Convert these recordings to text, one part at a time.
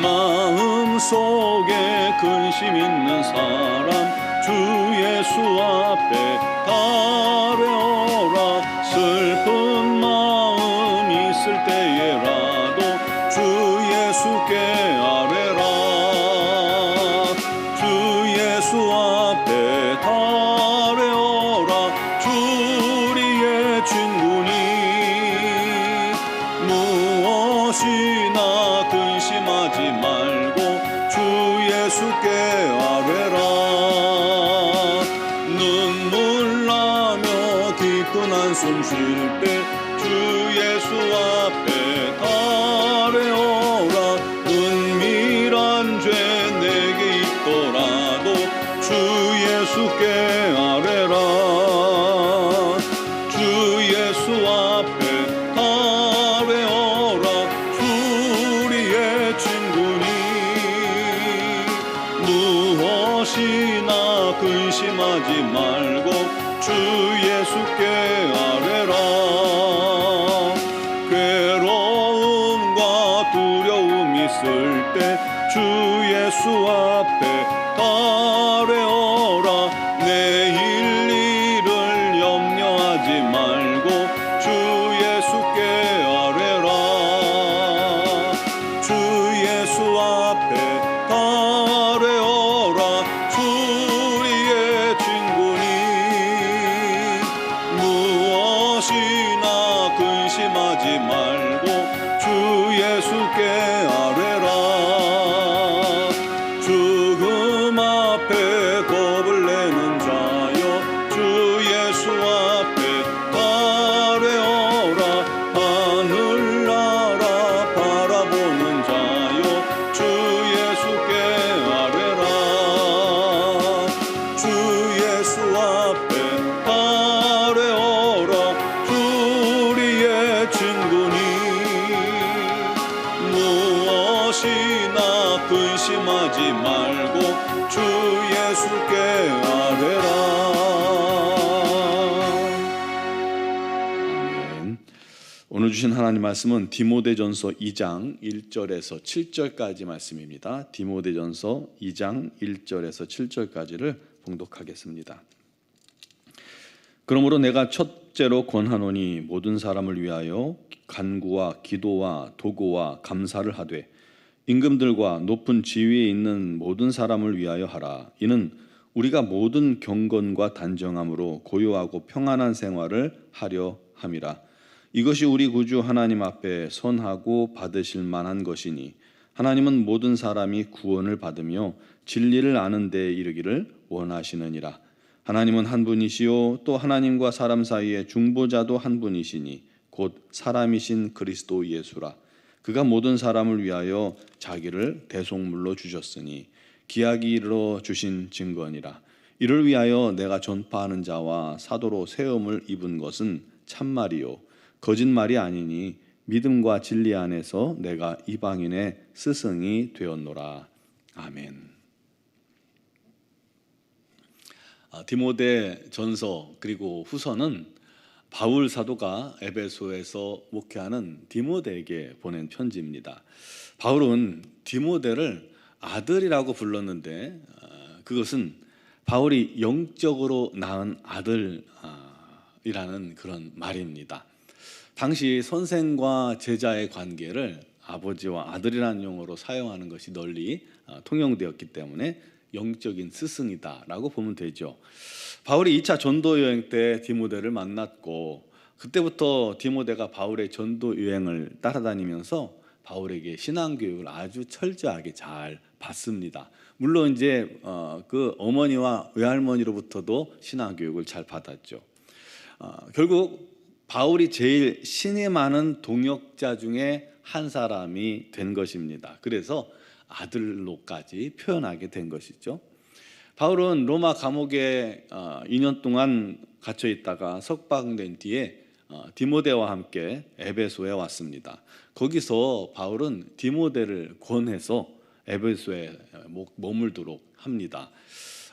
마음 속에 근심 있는 사람 주 예수 앞에 달 근심 주신 하나님 말씀은 디모데전서 2장 1절에서 7절까지 말씀입니다. 디모데전서 2장 1절에서 7절까지를 봉독하겠습니다. 그러므로 내가 첫째로 권하노니 모든 사람을 위하여 간구와 기도와 도구와 감사를 하되 임금들과 높은 지위에 있는 모든 사람을 위하여 하라. 이는 우리가 모든 경건과 단정함으로 고요하고 평안한 생활을 하려 함이라. 이것이 우리 구주 하나님 앞에 선하고 받으실 만한 것이니 하나님은 모든 사람이 구원을 받으며 진리를 아는 데 이르기를 원하시느니라. 하나님은 한 분이시요 또 하나님과 사람 사이에 중보자도 한 분이시니 곧 사람이신 그리스도 예수라. 그가 모든 사람을 위하여 자기를 대속물로 주셨으니 기약이 이르러 주신 증거니라. 이를 위하여 내가 전파하는 자와 사도로 세움을 입은 것은 참말이요 거짓말이 아니니 믿음과 진리 안에서 내가 이방인의 스승이 되었노라. 아멘. 아, 디모데 전서 그리고 후서는 바울 사도가 에베소에서 목회하는 디모데에게 보낸 편지입니다. 바울은 디모데를 아들이라고 불렀는데 어, 그것은 바울이 영적으로 낳은 아들이라는 그런 말입니다. 당시 선생과 제자의 관계를 아버지와 아들이라는 용어로 사용하는 것이 널리 어, 통용되었기 때문에 영적인 스승이다라고 보면 되죠. 바울이 2차 전도 여행 때 디모데를 만났고 그때부터 디모데가 바울의 전도 여행을 따라다니면서 바울에게 신앙 교육을 아주 철저하게 잘 받습니다. 물론 이제 어, 그 어머니와 외할머니로부터도 신앙 교육을 잘 받았죠. 어, 결국 바울이 제일 신이 많은 동역자 중에 한 사람이 된 것입니다. 그래서 아들로까지 표현하게 된 것이죠. 바울은 로마 감옥에 어, 2년 동안 갇혀 있다가 석방된 뒤에 어, 디모데와 함께 에베소에 왔습니다. 거기서 바울은 디모데를 권해서 에베소에 목- 머물도록 합니다.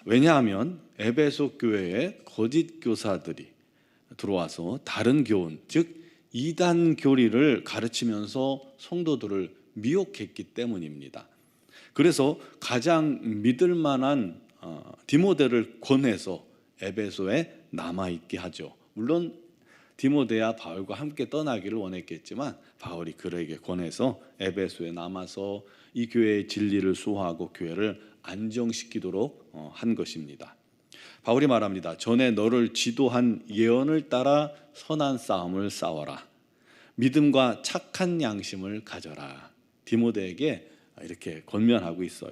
왜냐하면 에베소 교회에 거짓 교사들이 들어와서 다른 교훈, 즉 이단 교리를 가르치면서 성도들을 미혹했기 때문입니다. 그래서 가장 믿을 만한 어, 디모데를 권해서 에베소에 남아 있게 하죠. 물론 디모데야 바울과 함께 떠나기를 원했겠지만 바울이 그에게 권해서 에베소에 남아서 이 교회의 진리를 수호하고 교회를 안정시키도록 어, 한 것입니다. 바울이 말합니다. 전에 너를 지도한 예언을 따라 선한 싸움을 싸워라. 믿음과 착한 양심을 가져라. 디모데에게 이렇게 권면하고 있어요.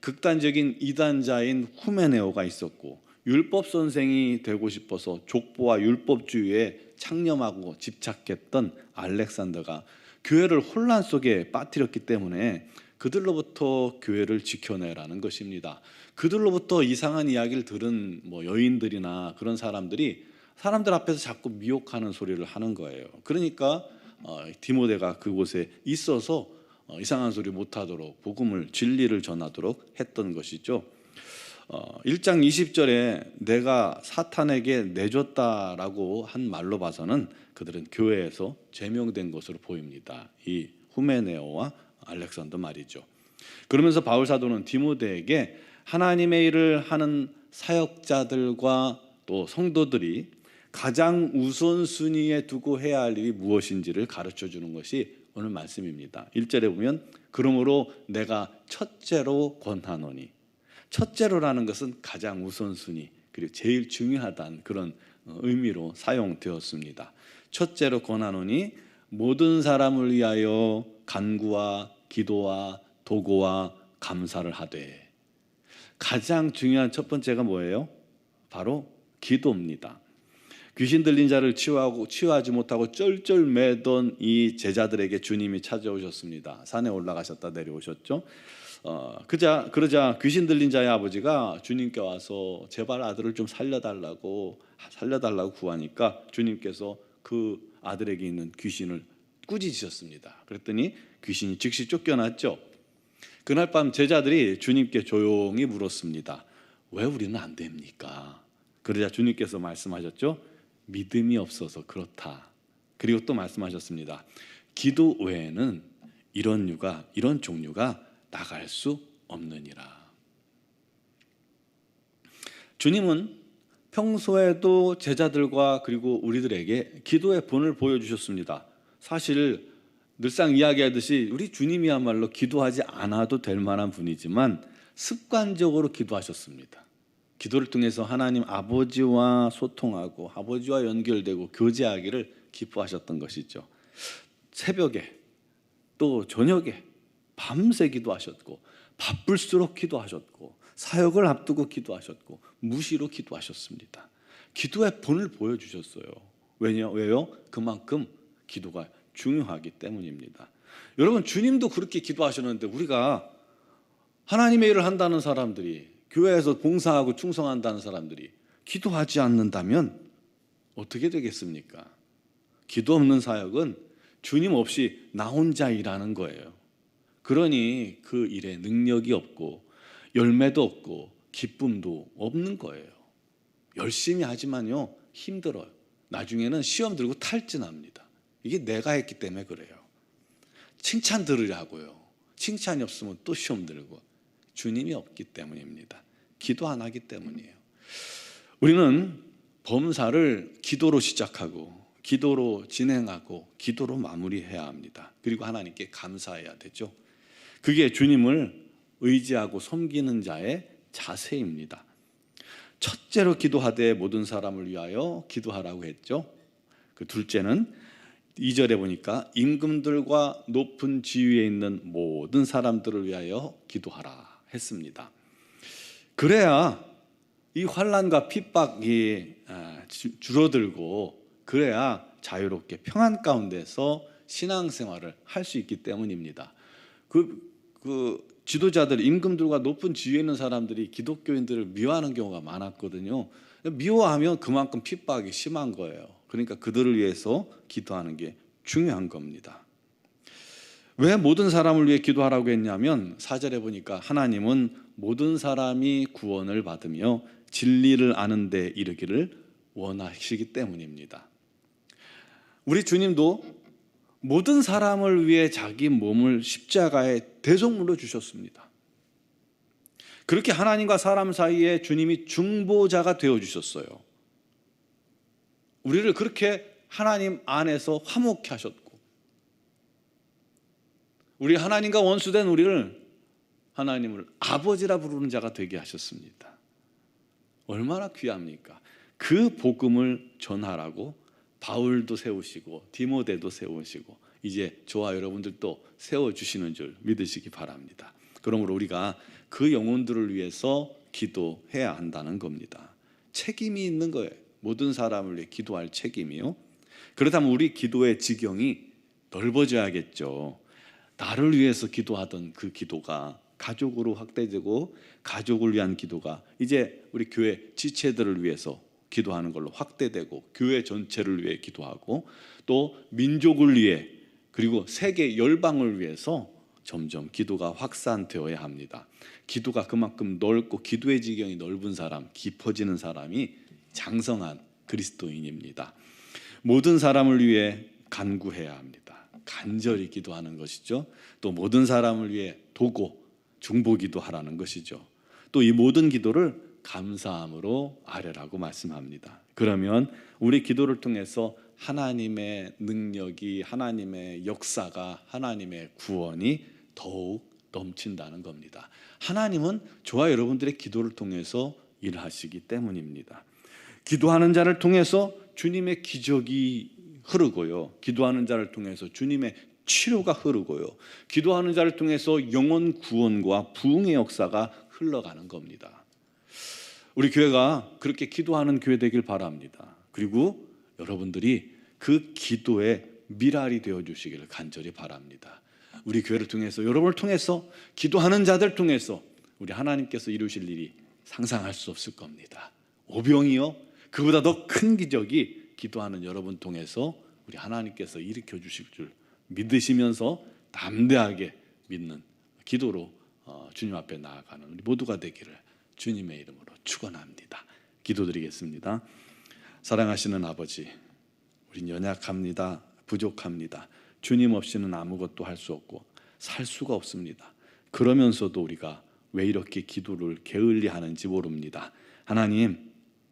극단적인 이단자인 후메네오가 있었고 율법 선생이 되고 싶어서 족보와 율법주의에 창념하고 집착했던 알렉산더가 교회를 혼란 속에 빠뜨렸기 때문에 그들로부터 교회를 지켜내라는 것입니다. 그들로부터 이상한 이야기를 들은 뭐 여인들이나 그런 사람들이 사람들 앞에서 자꾸 미혹하는 소리를 하는 거예요. 그러니까 어, 디모데가 그곳에 있어서 어, 이상한 소리 못하도록 복음을 진리를 전하도록 했던 것이죠. 어, 1장 20절에 내가 사탄에게 내줬다라고 한 말로 봐서는 그들은 교회에서 제명된 것으로 보입니다. 이 후메네오와 알렉산더 말이죠. 그러면서 바울 사도는 디모데에게 하나님의 일을 하는 사역자들과 또 성도들이 가장 우선순위에 두고 해야 할 일이 무엇인지를 가르쳐 주는 것이 오늘 말씀입니다. 1절에 보면 그러므로 내가 첫째로 권하노니 첫째로라는 것은 가장 우선순위 그리고 제일 중요하다는 그런 어, 의미로 사용되었습니다. 첫째로 권하노니 모든 사람을 위하여 간구와 기도와 도고와 감사를 하되 가장 중요한 첫 번째가 뭐예요? 바로 기도입니다. 귀신 들린 자를 치유하고 치유하지 못하고 쩔쩔매던 이 제자들에게 주님이 찾아오셨습니다. 산에 올라가셨다 내려오셨죠. 어, 그자 그러자 귀신 들린 자의 아버지가 주님께 와서 제발 아들을 좀 살려달라고 살려달라고 구하니까 주님께서 그 아들에게 있는 귀신을 꾸짖으셨습니다. 그랬더니 귀신이 즉시 쫓겨났죠. 그날 밤 제자들이 주님께 조용히 물었습니다. 왜 우리는 안 됩니까? 그러자 주님께서 말씀하셨죠. 믿음이 없어서 그렇다. 그리고 또 말씀하셨습니다. 기도 외에는 이런 유가 이런 종류가 나갈 수 없느니라. 주님은 평소에도 제자들과 그리고 우리들에게 기도의 본을 보여주셨습니다. 사실 늘상 이야기하듯이 우리 주님이야말로 기도하지 않아도 될 만한 분이지만 습관적으로 기도하셨습니다. 기도를 통해서 하나님 아버지와 소통하고 아버지와 연결되고 교제하기를 기뻐하셨던 것이죠. 새벽에 또 저녁에 밤새 기도하셨고 바쁠수록 기도하셨고 사역을 앞두고 기도하셨고 무시로 기도하셨습니다. 기도의 본을 보여주셨어요. 왜냐 왜요? 그만큼 기도가 중요하기 때문입니다. 여러분 주님도 그렇게 기도하셨는데 우리가 하나님의 일을 한다는 사람들이 교회에서 봉사하고 충성한다는 사람들이 기도하지 않는다면 어떻게 되겠습니까? 기도 없는 사역은 주님 없이 나 혼자 일하는 거예요. 그러니 그 일에 능력이 없고 열매도 없고 기쁨도 없는 거예요. 열심히 하지만요 힘들어요. 나중에는 시험 들고 탈진합니다. 이게 내가 했기 때문에 그래요. 칭찬 들으려고요. 칭찬이 없으면 또 시험 들고 주님이 없기 때문입니다. 기도 안 하기 때문이에요. 우리는 범사를 기도로 시작하고 기도로 진행하고 기도로 마무리해야 합니다. 그리고 하나님께 감사해야 되죠. 그게 주님을 의지하고 섬기는 자의 자세입니다. 첫째로 기도하되 모든 사람을 위하여 기도하라고 했죠. 그 둘째는 2절에 보니까 임금들과 높은 지위에 있는 모든 사람들을 위하여 기도하라 했습니다. 그래야 이 환란과 핍박이 아, 주- 줄어들고 그래야 자유롭게 평안 가운데서 신앙생활을 할 수 있기 때문입니다. 그, 그 지도자들 임금들과 높은 지위에 있는 사람들이 기독교인들을 미워하는 경우가 많았거든요. 미워하면 그만큼 핍박이 심한 거예요. 그러니까 그들을 위해서 기도하는 게 중요한 겁니다. 왜 모든 사람을 위해 기도하라고 했냐면 사절에 보니까 하나님은 모든 사람이 구원을 받으며 진리를 아는 데 이르기를 원하시기 때문입니다. 우리 주님도 모든 사람을 위해 자기 몸을 십자가에 대속물로 주셨습니다. 그렇게 하나님과 사람 사이에 주님이 중보자가 되어 주셨어요. 우리를 그렇게 하나님 안에서 화목케 하셨고 우리 하나님과 원수된 우리를 하나님을 아버지라 부르는 자가 되게 하셨습니다. 얼마나 귀합니까? 그 복음을 전하라고 바울도 세우시고 디모데도 세우시고 이제 저와 여러분들도 세워 주시는 줄 믿으시기 바랍니다. 그러므로 우리가 그 영혼들을 위해서 기도해야 한다는 겁니다. 책임이 있는 거예요. 모든 사람을 위해 기도할 책임이요. 그렇다면 우리 기도의 지경이 넓어져야겠죠. 나를 위해서 기도하던 그 기도가 가족으로 확대되고 가족을 위한 기도가 이제 우리 교회 지체들을 위해서 기도하는 걸로 확대되고 교회 전체를 위해 기도하고 또 민족을 위해 그리고 세계 열방을 위해서 점점 기도가 확산되어야 합니다. 기도가 그만큼 넓고 기도의 지경이 넓은 사람, 깊어지는 사람이 장성한 그리스도인입니다. 모든 사람을 위해 간구해야 합니다. 간절히 기도하는 것이죠. 또 모든 사람을 위해 도고 중보기도 하라는 것이죠. 또 이 모든 기도를 감사함으로 아뢰라고 말씀합니다. 그러면 우리 기도를 통해서 하나님의 능력이 하나님의 역사가 하나님의 구원이 더욱 넘친다는 겁니다. 하나님은 저와 여러분들의 기도를 통해서 일하시기 때문입니다. 기도하는 자를 통해서 주님의 기적이 흐르고요. 기도하는 자를 통해서 주님의 치료가 흐르고요. 기도하는 자를 통해서 영혼 구원과 부흥의 역사가 흘러가는 겁니다. 우리 교회가 그렇게 기도하는 교회 되길 바랍니다. 그리고 여러분들이 그 기도의 미랄이 되어 주시기를 간절히 바랍니다. 우리 교회를 통해서 여러분을 통해서 기도하는 자들 통해서 우리 하나님께서 이루실 일이 상상할 수 없을 겁니다. 오병이요 그보다 더 큰 기적이 기도하는 여러분 통해서 우리 하나님께서 일으켜 주실 줄 믿으시면서 담대하게 믿는 기도로 어, 주님 앞에 나아가는 우리 모두가 되기를 주님의 이름으로 축원합니다. 기도드리겠습니다. 사랑하시는 아버지, 우린 연약합니다. 부족합니다. 주님 없이는 아무것도 할 수 없고 살 수가 없습니다. 그러면서도 우리가 왜 이렇게 기도를 게을리 하는지 모릅니다. 하나님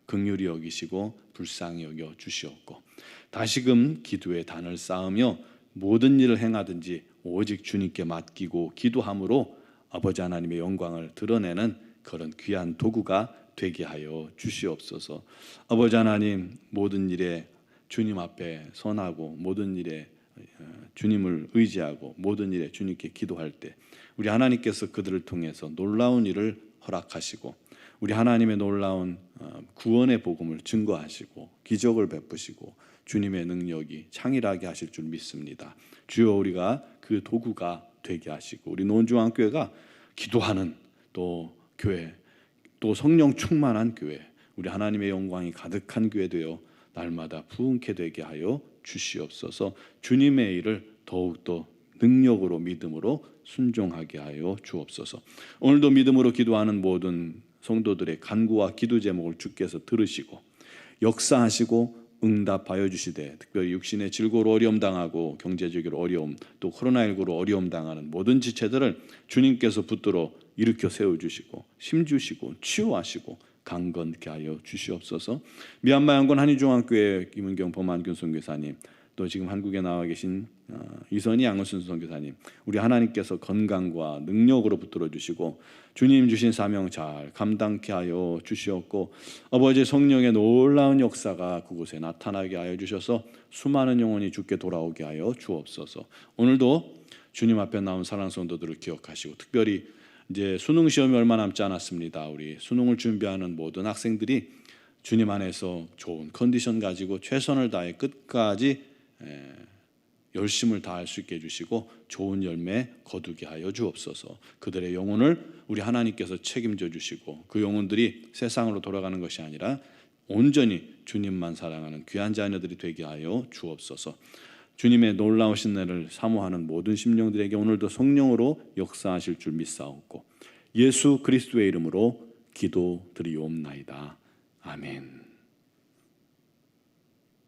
긍휼히 여기시고 불쌍히 여겨 주시옵고 다시금 기도의 단을 쌓으며 모든 일을 행하든지 오직 주님께 맡기고 기도함으로 아버지 하나님의 영광을 드러내는 그런 귀한 도구가 되게 하여 주시옵소서. 아버지 하나님 모든 일에 주님 앞에 선하고 모든 일에 어, 주님을 의지하고 모든 일에 주님께 기도할 때 우리 하나님께서 그들을 통해서 놀라운 일을 허락하시고 우리 하나님의 놀라운 어, 구원의 복음을 증거하시고 기적을 베푸시고 주님의 능력이 창일하게 하실 줄 믿습니다. 주여 우리가 그 도구가 되게 하시고 우리 논중앙교회가 기도하는 또 교회 또 성령 충만한 교회 우리 하나님의 영광이 가득한 교회 되어 날마다 부흥케 되게 하여 주시옵소서 주님의 일을 더욱더 능력으로 믿음으로 순종하게 하여 주옵소서 오늘도 믿음으로 기도하는 모든 성도들의 간구와 기도 제목을 주께서 들으시고 역사하시고 응답하여 주시되 특별히 육신의 질고로 어려움 당하고 경제적으로 어려움 또 코로나19로 어려움 당하는 모든 지체들을 주님께서 붙들어 일으켜 세워 주시고 힘 주시고 치유하시고 강건케 하여 주시옵소서. 미얀마 양곤 한의중앙교회 김은경 범한균 선교사님 또 지금 한국에 나와 계신 어, 이선희 양은순 선교사님 우리 하나님께서 건강과 능력으로 붙들어 주시고 주님 주신 사명 잘 감당케 하여 주시옵고 아버지 성령의 놀라운 역사가 그곳에 나타나게 하여 주셔서 수많은 영혼이 주께 돌아오게 하여 주옵소서. 오늘도 주님 앞에 나온 사랑 성도들을 기억하시고 특별히 이제 수능 시험이 얼마 남지 않았습니다. 우리 수능을 준비하는 모든 학생들이 주님 안에서 좋은 컨디션 가지고 최선을 다해 끝까지 에, 열심을 다할 수 있게 해주시고 좋은 열매 거두게 하여 주옵소서. 그들의 영혼을 우리 하나님께서 책임져 주시고 그 영혼들이 세상으로 돌아가는 것이 아니라 온전히 주님만 사랑하는 귀한 자녀들이 되게 하여 주옵소서. 주님의 놀라우신 날을 사모하는 모든 심령들에게 오늘도 성령으로 역사하실 줄 믿사옵고 예수 그리스도의 이름으로 기도드리옵나이다. 아멘.